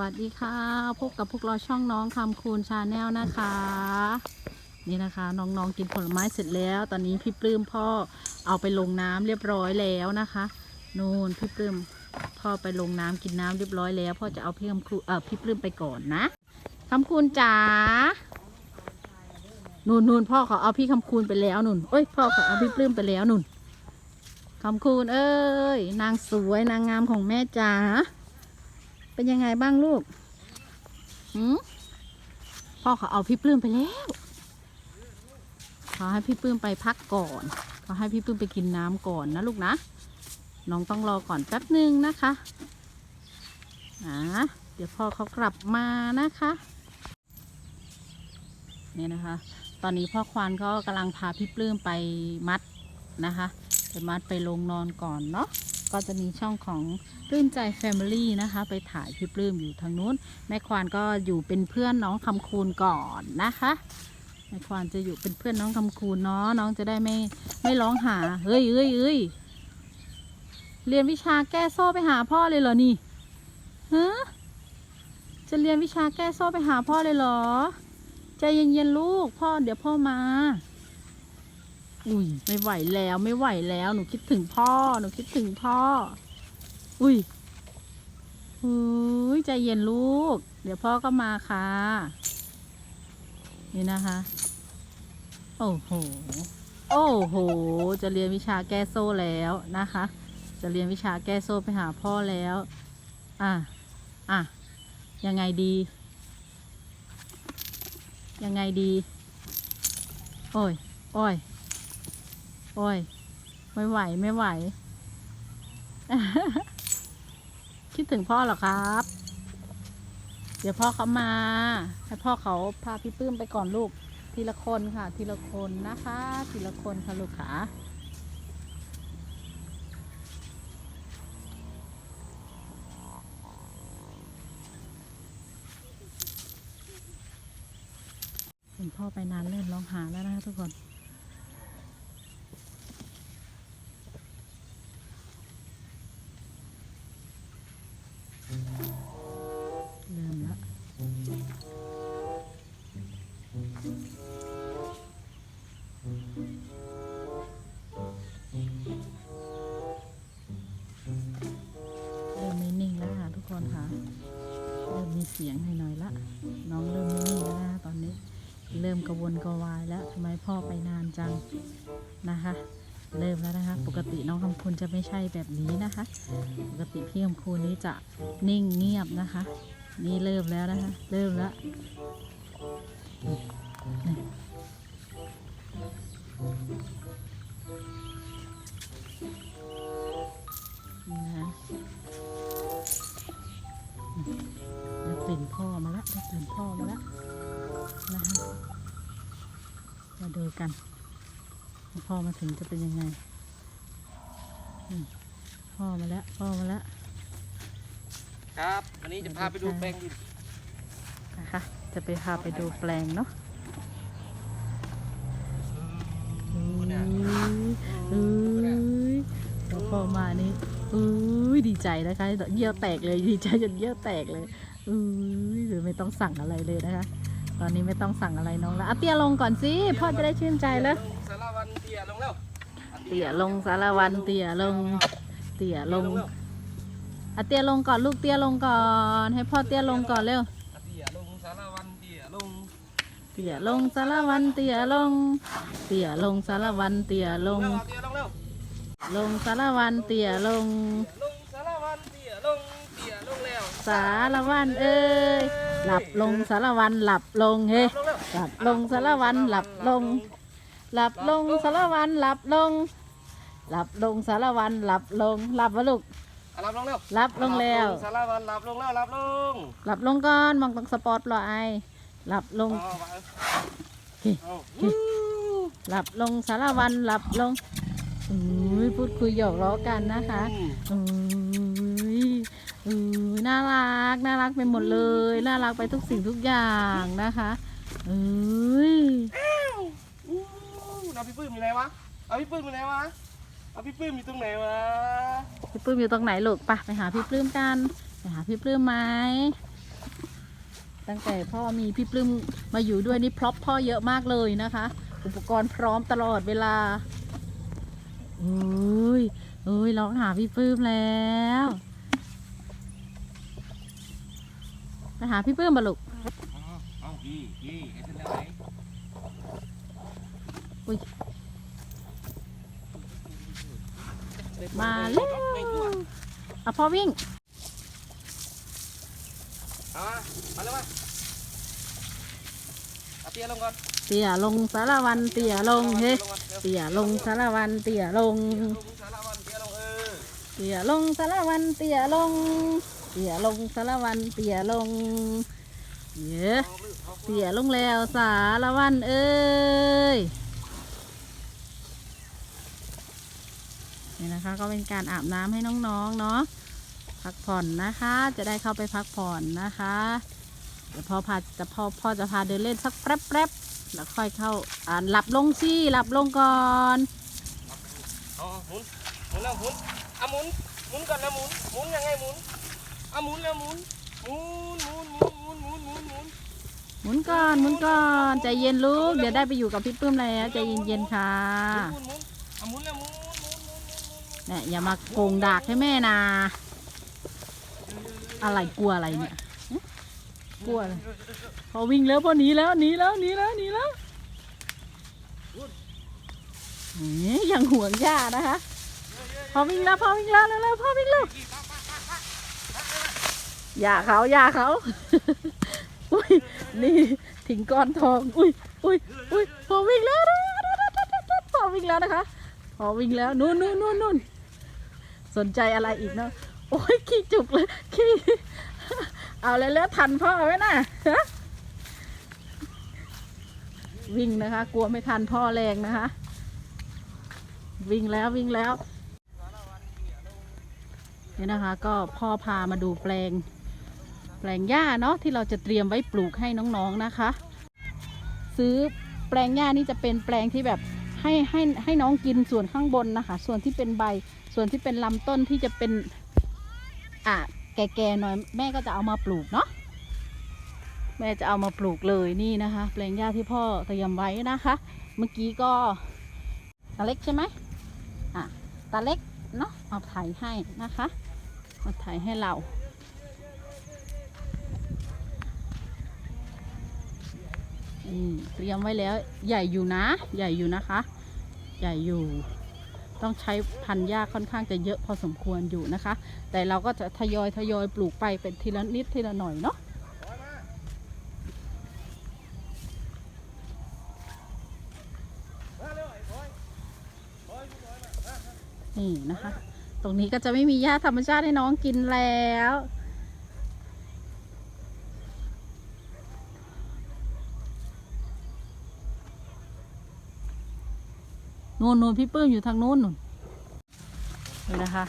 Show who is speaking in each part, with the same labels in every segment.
Speaker 1: วัสดีค่ะพบกับพวกเราช่องน้องคำคูณชาแนลนะคะ นี่นะคะน้องๆกินผลไม้เสร็จแล้ว ตอนนี้พี่ปลื้มพ่อเอาไปลงน้ำเรียบร้อยแล้วนะคะนู่นพี่ปลื้มพ่อไปลงน้ำกินน้ำเรียบร้อยแล้วพ่อจะเอาพี่คำคูเออพี่ปลื้มไปก่อนนะคำคูณจ๋านู่นนู่นพ่อเขาเอาพี่คำคูณไปแล้วนู่นเอ้ยพ่อเขาเอาพี่ปลื้มไปแล้วนู่นคำคูณเอ้ย นางสวยนางงามของแม่จ๋า เป็นยังไงบ้างลูกหืมพ่อเขาเอาพี่ปลื้มไปแล้วเขาให้พี่ปลื้มไปพักก่อนเขาให้พี่ปลื้มไปกินน้ำก่อนนะลูกนะ น้องต้องรอก่อนแป๊บหนึ่งนะคะอ่าเดี๋ยวพ่อเขากลับมานะคะเนี่ยนะคะ ตอนนี้พ่อควานก็กำลังพาพี่ปลื้มไปมัดนะคะไปมัดไปลงนอนก่อนเนาะ ก็จะมีช่องของปลื้มใจ Family นะคะ ไปถ่ายพี่ปลื้มอยู่ทางนู้นแม่ควานก็อยู่เป็นเพื่อนน้องคำคูณก่อนนะคะแม่ควานจะอยู่เป็นเพื่อนน้องคำคูณเนาะน้องจะได้ไม่ไม่ร้องหาเฮ้ยเฮ้ยเฮ้ยเรียนวิชาแก้โซ่ไปหาพ่อเลยเหรอนี่ฮะจะเรียนวิชาแก้โซ่ไปหาพ่อเลยเหรอใจเย็นๆลูกพ่อเดี๋ยวพ่อมา อุ้ยไม่ไหวแล้วไม่ไหวแล้ว หนูคิดถึงพ่อ หนูคิดถึงพ่อ อุ้ยอุ้ยใจเย็นลูก เดี๋ยวพ่อก็มาค่ะ นี่นะคะ โอ้โห โอ้โห จะเรียนวิชาแก้โซ่แล้วนะคะ จะเรียนวิชาแก้โซ่ไปหาพ่อแล้ว อะ อะ ยังไงดี ยังไงดี โอ้ย โอ้ย โอ้ย ไม่ไหวไม่ไหว คิดถึงพ่อเหรอครับ เดี๋ยวพ่อเขามา ให้พ่อเขาพาพี่ปื้มไปก่อนลูก ทีละคนค่ะ ทีละคนนะคะ ทีละคนค่ะลูกขาเห็นพ่อไปนานเริ่มร้องหาแล้วนะคะทุกคน จังนะคะ เริ่มแล้วนะคะ ปกติน้องคำคุณจะไม่ใช่แบบนี้นะคะ ปกติพี่คำคูนี้จะนิ่งเงียบนะคะ นี่เริ่มแล้วนะคะ เริ่มแล้วนะเดี๋ยวกลิ่นพ่อมาแล้วเดี๋ยวกลิ่นพ่อมาแล้วนะคะมาดูกัน พ่อมาถึงจะเป็นยังไงอืมพ่อมาแล้ว พ่อมาแล้ว
Speaker 2: ครับ วันนี้จะพาไปดูแปลงดิน
Speaker 1: นะคะ จะไปพาไปดูแปลงเนาะเอ้ยเดี๋ยวพอมานี่เอ้ยดีใจนะคะเยี่ยวแตกเลย ดีใจจนเยี่ยวแตกเลยเอ้ยหรือไม่ต้องสั่งอะไรเลยนะคะ ตอนนี้ไม่ต้องสั่งอะไรน้องแล้วอะเตี้ยลงก่อนสิ พ่อจะได้ชื่นใจแล้ว
Speaker 2: สารวัน เตี้ยลงแล้ว
Speaker 1: เตี้ยลงสารวันเตี้ยลง เตี้ยลงอะเตี้ยลงก่อนลูกเตี้ยลงก่อน ให้พ่อเตี้ยลงก่อนเร็ว
Speaker 2: เตี้ยลงสารวันเตี้ยลง
Speaker 1: เตี่ยลงสารวันเตี่ยลง เตี่ยลงสารวันเตี่ยลง
Speaker 2: เร็วเตี้ยลงเร็ว
Speaker 1: ลงสารวันเตี่ยลง
Speaker 2: ลงสารวันเตี้ยลงเตี้ยลงแล้ว
Speaker 1: สารวันเอ้ยหลับลงสารวันหลับลงเฮ้
Speaker 2: ลงเร็ว
Speaker 1: หลับลงสารวันหลับลง หลับลงสารวันหลับลง หลับลงสารวันหลับลงหลับวะลูก
Speaker 2: อะรับลงเร็ว
Speaker 1: หลับลงแล้ว
Speaker 2: สารวันรับลงแล้วรับลง
Speaker 1: หลับลงก่อนมองตรงสปอร์ตปลอไอหลับลง
Speaker 2: เอาไป
Speaker 1: เฮ้
Speaker 2: เอา
Speaker 1: หลับลงสารวันหลับลงอุ้ยพูดคุยหยอกล้อกันนะคะ
Speaker 2: อืม
Speaker 1: อุ้ยอุ้ยน่ารักน่ารักไปหมดเลย น่ารักไปทุกสิ่งทุกอย่างนะคะอุ้ย
Speaker 2: อู้ เอาพี่ปื้มอยู่ไหนวะ เอาพี่ปื้มอยู่ไหนวะ เอาพี่ปื้มอยู่ตรงไหนวะ
Speaker 1: พี่ปลื้มอยู่ตรงไหนลูกไปะไปหาพี่ปลื้มกันไปหาพี่ปลื้มไหมตั้งแต่พ่อมีพี่ปลื้มมาอยู่ด้วยนี่พร็อพพ่อเยอะมากเลยนะคะ อุปกรณ์พร้อมตลอดเวลาเอ้ยเอ้ยร้องหาพี่ปลื้มแล้วไปหาพี่ปลื้มมาลูก
Speaker 2: เอาพี่พี่ไอ้เส้นอะไร
Speaker 1: อุ้ยมาแล้วอะพ่อวิ่ง
Speaker 2: เอามามาเลยมาเอาเตี้ยลงก่อน
Speaker 1: เตี่ยลงสารวันเตี่ยลงเฮ้
Speaker 2: ลงก่อนเร็ว
Speaker 1: เตี่ยลงสารวันเตี่ยลง
Speaker 2: ลงสารวันเตี้ยลงเออ
Speaker 1: เตี่ยลงสารวันเตี่ยลงเตี่ยลงสารวันเตี่ยลงเยอะ
Speaker 2: เอาลื่นเอา
Speaker 1: เตี่ยลงแล้วสารวันเอ้ย นี่นะคะ ก็เป็นการอาบน้ำให้น้องๆเนาะพักผ่อนนะคะ จะได้เข้าไปพักผ่อนนะคะ เดี๋ยวพ่อพาจะพ่อพ่อจะพาเดินเล่นสักแป๊บแป๊บๆแล้วค่อยเข้าอ่านหลับลงสิหลับลงก่อน
Speaker 2: เอาหมุนหมุนแล้วหมุนเอาหมุนหมุนก่อนนะหมุนหมุนยังไงหมุนเอาหมุนแล้วหมุนหมุนหมุนหมุนหมุนหมุนหมุนหมุน
Speaker 1: หมุนก่อนหมุนก่อนใจเย็นลูกเดี๋ยวได้ไปอยู่กับพี่ปื้มแล้วใจเย็นๆค่ะ
Speaker 2: หมุนหมุนเอาหมุนแล้วหมุน
Speaker 1: เนี่ยอย่ามาโกงดากให้แม่นะอะไรกลัวอะไรเนี่ยกลัวพอวิ่งแล้วพอหนีแล้วหนีแล้วหนีแล้วหนีแล้วอยยังห่วงย่านะคะ พอวิ่งแล้วพอวิ่งแล้วแล้วพอวิ่งแล้วอย่าเขาอย่าเขาอุ้ยนี่ถิงก้อนทอง อุ้ยอุ้ยอุ้ยพอวิ่งแล้วพอวิ่งแล้วนะคะ พอวิ่งแล้วนู่นนู่นนู่นนู่น สนใจอะไรอีกเนาะโอ้ยขี้จุกเลยขี้เอาแล้วแล้วทันพ่อไหมน่ะฮะวิ่งนะคะ กลัวไม่ทันพ่อแรงนะคะ วิ่งแล้ววิ่งแล้วนี่นะคะ ก็พ่อพามาดูแปลง แปลงหญ้าเนาะที่เราจะเตรียมไว้ปลูกให้น้องๆนะคะ ซื้อแปลงหญ้านี่จะเป็นแปลงที่แบบ ให้ให้ให้น้องกินส่วนข้างบนนะคะ ส่วนที่เป็นใบ ส่วนที่เป็นลำต้นที่จะเป็น อะแก่ๆหน่อยแม่ก็จะเอามาปลูกเนาะแม่จะเอามาปลูกเลยนี่นะคะ แปลงหญ้าที่พ่อเตรียมไว้นะคะ เมื่อกี้ก็ตาเล็กใช่ไหมอะตาเล็กเนาะเอาไถให้นะคะมาไถให้เรา อืม เตรียมไว้แล้วใหญ่อยู่นะ ใหญ่อยู่นะคะ ใหญ่อยู่ ต้องใช้พันธุ์หญ้าค่อนข้างจะเยอะพอสมควรอยู่นะคะ แต่เราก็จะทยอยทยอยปลูกไปเป็นทีละนิดทีละหน่อยเนาะนี่นะคะ ตรงนี้ก็จะไม่มีหญ้าธรรมชาติให้น้องกินแล้ว นู่นนู่นพี่ปื้มอยู่ทางนู้นนู่นนี่นะคะ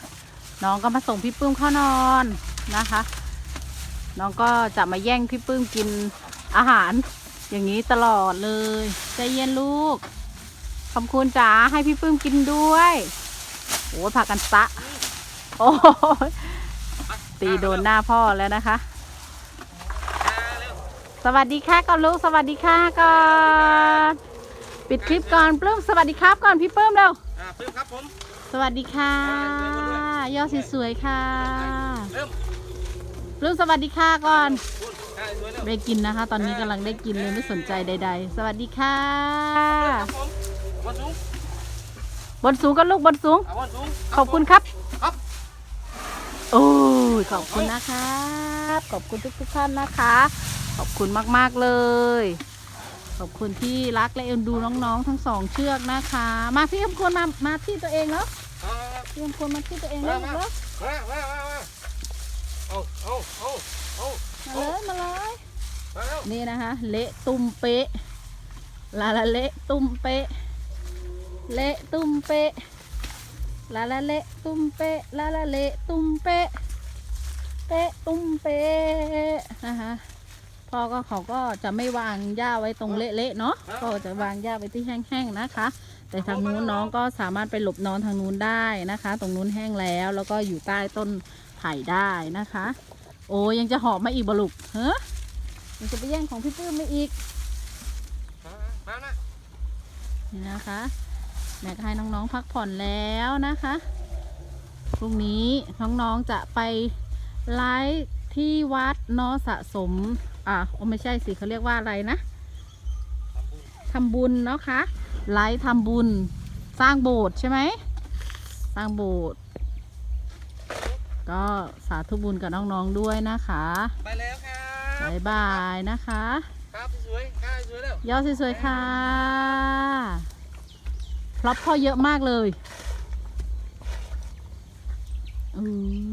Speaker 1: น้องก็มาส่งพี่ปื้มเข้านอนนะคะ น้องก็จะมาแย่งพี่ปื้มกินอาหาร อย่างนี้ตลอดเลยใจเย็นลูกขอบคุณจ๋าให้พี่ปื้มกินด้วยโอ้ยพากันซะโอ้ยตีโดนหน้าพ่อแล้วนะคะ สวัสดีค่ะก่อนลูกสวัสดีค่ะก่อน ปิดคลิปก่อนปลื้มสวัสดีครับก่อนพี่เปิ้มเร็ว
Speaker 2: อ่าปลื้มครับผม
Speaker 1: สวัสดีค่ะ
Speaker 2: อ่าสวยๆด้วย
Speaker 1: ยอดสวยๆค่ะ
Speaker 2: เริ่ม
Speaker 1: ปลื้มสวัสดีค่ะก่อน
Speaker 2: คุณอ่าสวยเร็ว
Speaker 1: ได้กินนะคะ ตอนนี้กำลังได้กินเลยไม่สนใจใด ๆ สวัสดีค่ะ
Speaker 2: ครับผมวันสูง
Speaker 1: บนสูงก็ลูกบนสูง
Speaker 2: อ่าวันสูง
Speaker 1: ขอบคุณครับ
Speaker 2: ครับ
Speaker 1: โอ้ยขอบคุณนะครับ ขอบคุณทุกๆท่านนะคะ ขอบคุณมากๆเลย ขอบคุณที่รักและเอ็นดูน้องๆ ทั้งสองเชือกนะคะ มาพี่อมควรมามาที่ตัวเองแล้ว
Speaker 2: อ่า
Speaker 1: พี่อมควรมาที่ตัวเองแล้ว
Speaker 2: มา
Speaker 1: แล้ว
Speaker 2: มามามามาเอาเอาเอาเอา
Speaker 1: มาเลยมาเลย
Speaker 2: มาเร็ว
Speaker 1: นี่นะคะ เละตุ้มเป๊ะลาลาเละตุ้มเป๊ะเละตุ้มเป๊ะลาลาเละตุ้มเป๊ะลาลาเละตุ้มเป๊ะเป๊ะตุ้มเป๊ะนะคะ พ่อก็เขาก็จะไม่วางหญ้าไว้ตรงเละๆเนาะก็จะวางหญ้าไว้ที่แห้งๆนะคะ แต่ทางนู้นน้องก็สามารถไปหลบนอนทางนู้นได้นะคะ ตรงนู้นแห้งแล้ว แล้วก็อยู่ใต้ต้นไผ่ได้นะคะ โอ้ยังจะหอบมาอีกบลุกเฮ้ยมันจะไปแย่งของพี่ปื้มไม่อีก
Speaker 2: มามานะ
Speaker 1: นี่นะคะแม่ก็ให้น้องๆพักผ่อนแล้วนะคะพรุ่งนี้น้องๆจะไปไลฟ์ ที่วัดเนอะสะสม อะโอ้ไม่ใช่สิเขาเรียกว่าอะไรนะ
Speaker 2: ทำบุญ
Speaker 1: ทำบุญเนาะคะไลฟ์ทำบุญสร้างโบสถ์ใช่ไหมสร้างโบสถ์ก็สาธุบุญกับน้องๆด้วยนะคะ
Speaker 2: ไปแล้วครับ
Speaker 1: บายบายนะคะ
Speaker 2: ครับสวยๆครับสวยๆแล้ว
Speaker 1: ยอดสวยๆค่ะพร็อพพ่อเยอะมากเลย อื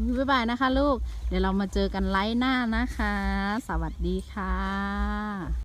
Speaker 1: อบ๊ายบายนะคะลูก เดี๋ยวเรามาเจอกันไลฟ์หน้านะคะ สวัสดีค่ะ